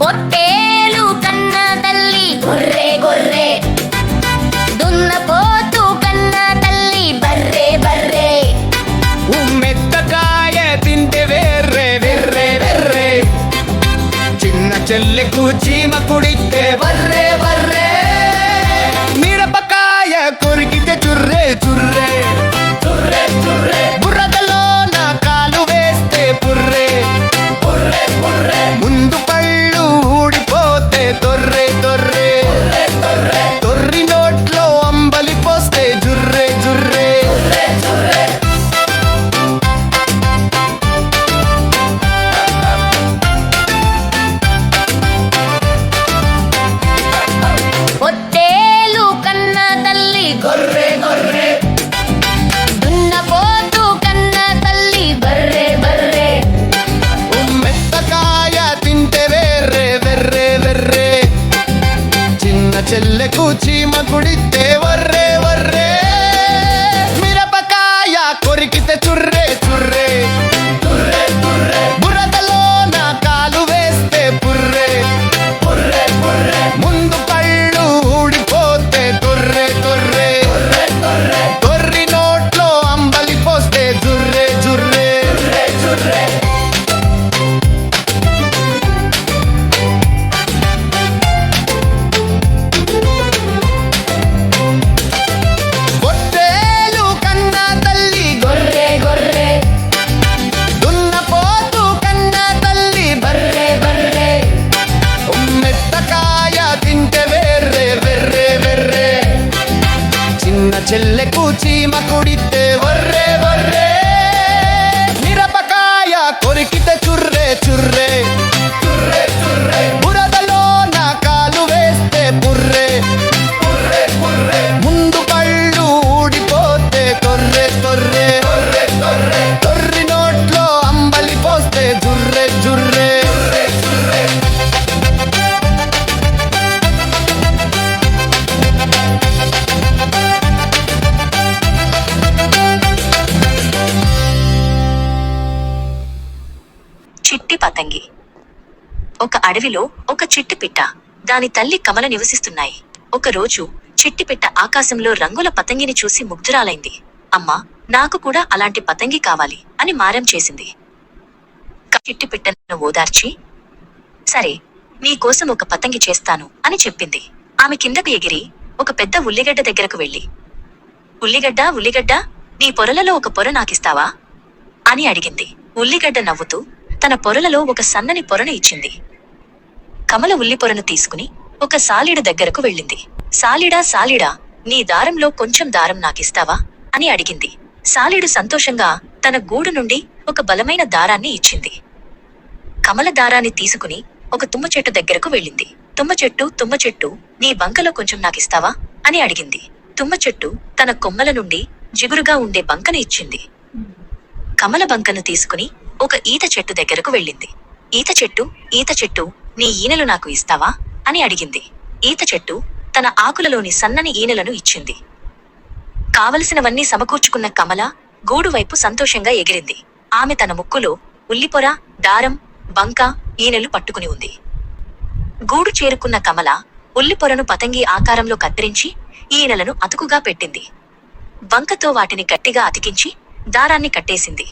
పొట్టేలు కన్న తల్లి గొర్రె గొర్రె. దున్నపోతు కన్న తల్లి బర్రే బర్రే. మెత్తకాయ తింటే వెర్రే వెర్రే వెర్రే. చిన్న చెల్లి కూచి చెల్లెకు చీమ కుడితే చెల్లెకు చీమ కుడితే పతంగి. ఒక అడవిలో ఒక చిట్టిపిట్ట దాని తల్లి కమల నివసిస్తున్నాయి. ఒకరోజు చిట్టిపిట్ట ఆకాశంలో రంగుల పతంగిని చూసి ముగ్ధురాలైంది. అమ్మా నాకు కూడా అలాంటి పతంగి కావాలి అని మారం చేసింది. చిట్టిపిట్టను ఓదార్చి సరే నీకోసం ఒక పతంగి చేస్తాను అని చెప్పింది. ఆమె కిందకు ఎగిరి ఒక పెద్ద ఉల్లిగడ్డ దగ్గరకు వెళ్ళి ఉల్లిగడ్డ ఉల్లిగడ్డ నీ పొరలలో ఒక పొర నాకిస్తావా? అని అడిగింది. ఉల్లిగడ్డ నవ్వుతూ తన పొరలలో ఒక సన్నని పొరను ఇచ్చింది. కమల ఉల్లి పొరను తీసుకుని ఒక సాలీడు దగ్గరకు వెళ్ళింది. సాలీడా సాలీడా నీ దారంలో కొంచెం దారం నాకిస్తావా? అని అడిగింది. సాలీడు సంతోషంగా తన గూడు నుండి ఒక బలమైన దారాన్ని ఇచ్చింది. కమల దారాన్ని తీసుకుని ఒక తుమ్మ చెట్టు దగ్గరకు వెళ్ళింది. తుమ్మ చెట్టు తుమ్మ చెట్టు నీ బంకలో కొంచెం నాకిస్తావా? అని అడిగింది. తుమ్మ చెట్టు తన కొమ్మల నుండి జిగురుగా ఉండే బంకను ఇచ్చింది. కమల బంకను తీసుకుని ఒక ఈత చెట్టు దగ్గరకు వెళ్ళింది. ఈత చెట్టు ఈత చెట్టు నీ ఈనెలు నాకు ఇస్తావా? అని అడిగింది. ఈత చెట్టు తన ఆకులలోని సన్నని ఈనెలను ఇచ్చింది. కావలసినవన్నీ సమకూర్చుకున్న కమల గూడు వైపు సంతోషంగా ఎగిరింది. ఆమె తన ముక్కులో ఉల్లిపొర దారం బంక ఈనెలు పట్టుకుని ఉంది. గూడు చేరుకున్న కమల ఉల్లిపొరను పతంగి ఆకారంలో కత్తిరించి ఈనెలను అతుకుగా పెట్టింది. బంకతో వాటిని గట్టిగా అతికించి దారాన్ని కట్టేసింది.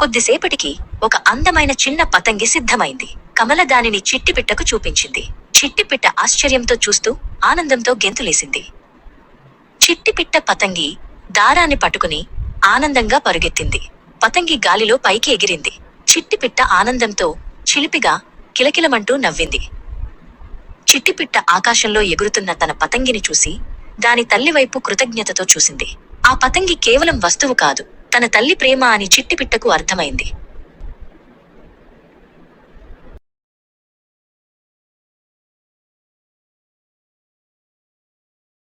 కొద్దిసేపటికి ఒక అందమైన చిన్న పతంగి సిద్ధమైంది. కమల దానిని చిట్టిపిట్టకు చూపించింది. చిట్టిపిట్ట ఆశ్చర్యంతో చూస్తూ ఆనందంతో గెంతులేసింది. చిట్టిపిట్ట పతంగి దారాన్ని పట్టుకుని ఆనందంగా పరుగెత్తింది. పతంగి గాలిలో పైకి ఎగిరింది. చిట్టిపిట్ట ఆనందంతో చిలిపిగా కిలకిలమంటూ నవ్వింది. చిట్టిపిట్ట ఆకాశంలో ఎగురుతున్న తన పతంగిని చూసి దాని తల్లివైపు కృతజ్ఞతతో చూసింది. ఆ పతంగి కేవలం వస్తువు కాదు తన తల్లి ప్రేమ అని చిట్టిపిట్టకు అర్థమైంది.